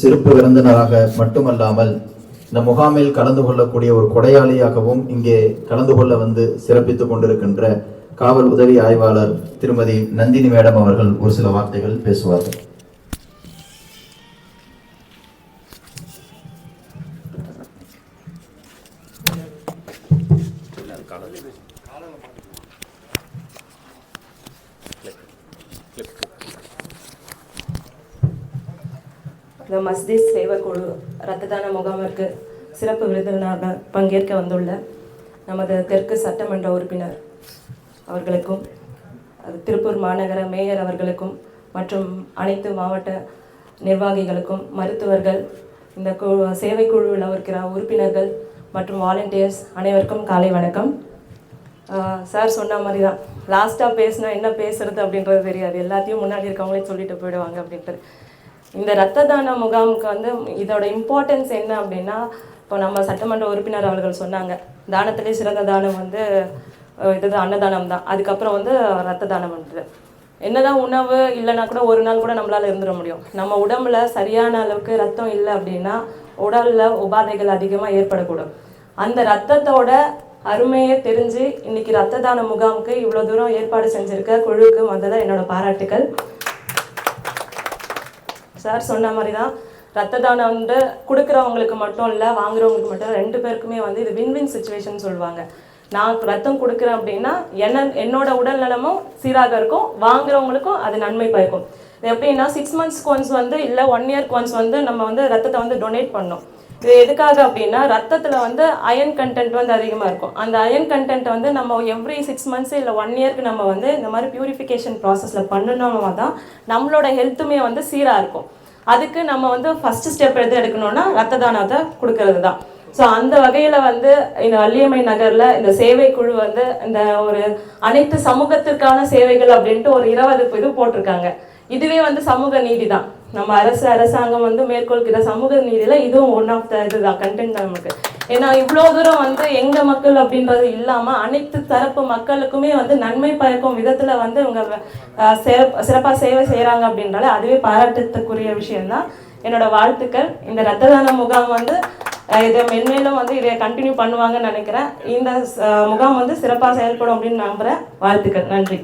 சிறப்பு விருந்தினராக மட்டுமல்லாமல் இந்த முகாமில் கலந்து கொள்ளக்கூடிய ஒரு கொடையாளியாகவும் இங்கே கலந்து கொள்ள வந்து சிறப்பித்துக் கொண்டிருக்கின்ற காவல் உதவி ஆய்வாளர் திருமதி நந்தினி மேடம் அவர்கள் ஒரு சில வார்த்தைகள் பேசுவார்கள். இந்த மஸ்திஸ் சேவை குழு இரத்த தான முகாமிற்கு சிறப்பு விருந்தினராக பங்கேற்க வந்துள்ள நமது தெற்கு சட்டமன்ற உறுப்பினர் அவர்களுக்கும் திருப்பூர் மாநகர மேயர் அவர்களுக்கும் மற்றும் அனைத்து மாவட்ட நிர்வாகிகளுக்கும் மருத்துவர்கள் இந்த குழு சேவை குழுவில் இருக்கிற உறுப்பினர்கள் மற்றும் வாலண்டியர்ஸ் அனைவருக்கும் காலை வணக்கம். சார் சொன்ன மாதிரி தான் லாஸ்ட்டாக பேசினா என்ன பேசுறது அப்படின்றது தெரியாது. எல்லாத்தையும் முன்னாடி இருக்கவங்களே சொல்லிட்டு போயிடுவாங்க அப்படின்ட்டு. இந்த ரத்த தான முகாமுக்கு வந்து இதோட இம்பார்ட்டன்ஸ் என்ன அப்படின்னா இப்போ நம்ம சட்டமன்ற உறுப்பினர் அவர்கள் சொன்னாங்க தானத்திலே சிறந்த தானம் வந்து இதுதான் இது அன்னதானம் தான். அதுக்கப்புறம் வந்து ரத்த தானம் பண்ணுறது என்னதான் உணவு இல்லைன்னா கூட ஒரு நாள் கூட நம்மளால இருந்துட முடியும். நம்ம உடம்புல சரியான அளவுக்கு ரத்தம் இல்லை அப்படின்னா உடல்ல உபாதைகள் அதிகமாக ஏற்படக்கூடும். அந்த ரத்தத்தோட அருமையை தெரிஞ்சு இன்னைக்கு ரத்த தான முகாமுக்கு இவ்வளோ தூரம் ஏற்பாடு செஞ்சுருக்க குழுவுக்கு முதல்ல என்னோட பாராட்டுக்கள். சார் சொன்ன மாதிரி தான் ரத்த தானம் வந்து கொடுக்குறவங்களுக்கு மட்டும் இல்லை வாங்குறவங்களுக்கு மட்டும் ரெண்டு பேருக்குமே வந்து இது வின் வின் சுச்சுவேஷன் சொல்லுவாங்க. நான் ரத்தம் கொடுக்குறேன் அப்படின்னா என்ன என்னோட உடல் நலமும் சீராக இருக்கும் வாங்குறவங்களுக்கும் அது நன்மை பயக்கும். இது எப்படின்னா சிக்ஸ் மந்த்ஸ்க்கு ஒன்ஸ் வந்து இல்லை ஒன் இயர்க்கு ஒன்ஸ் வந்து நம்ம வந்து ரத்தத்தை வந்து டொனேட் பண்ணோம். இது எதுக்காக அப்படின்னா ரத்தத்தில் வந்து அயன் கண்டென்ட் வந்து அதிகமாக இருக்கும். அந்த அயன் கண்டென்ட் வந்து நம்ம எவ்ரி சிக்ஸ் மந்த்ஸ் இல்லை ஒன் இயர்க்கு நம்ம வந்து இந்த மாதிரி பியூரிஃபிகேஷன் ப்ராசஸில் பண்ணணும்னா தான் நம்மளோட ஹெல்த்துமே வந்து சீராக இருக்கும். அதுக்கு நம்ம வந்து ஃபஸ்ட்டு ஸ்டெப் எது எடுக்கணும்னா ரத்த தானத்தை கொடுக்கறது தான். ஸோ அந்த வகையில் வந்து இந்த வள்ளியம்மை நகரில் இந்த சேவை குழு வந்து இந்த ஒரு அனைத்து சமூகத்திற்கான சேவைகள் அப்படின்ட்டு ஒரு இருபது இது போட்டிருக்காங்க. இதுவே வந்து சமூக நீதி தான். நம்ம அரசு அரசாங்கம் வந்து மேற்கொள்கிற சமூக நீதியில இதுவும் ஒன் ஆஃப் த இதுதான் கண்டென்ட் தான் நமக்கு. ஏன்னா இவ்வளோ தூரம் வந்து எங்க மக்கள் அப்படின்றது இல்லாம அனைத்து தரப்பு மக்களுக்குமே வந்து நன்மை பயக்கும் விதத்துல வந்து இவங்க சிறப்பாக சேவை செய்கிறாங்க அப்படின்றால அதுவே பாராட்டத்துக்குரிய விஷயம்தான். என்னோட வாழ்த்துக்கள். இந்த ரத்த தான முகாம் வந்து இதை மென்மேலும் வந்து இதை கண்டினியூ பண்ணுவாங்கன்னு நினைக்கிறேன். இந்த முகாம் வந்து சிறப்பாக செயல்படும் அப்படின்னு நம்புகிறேன் வாழ்த்துக்கள். நன்றி.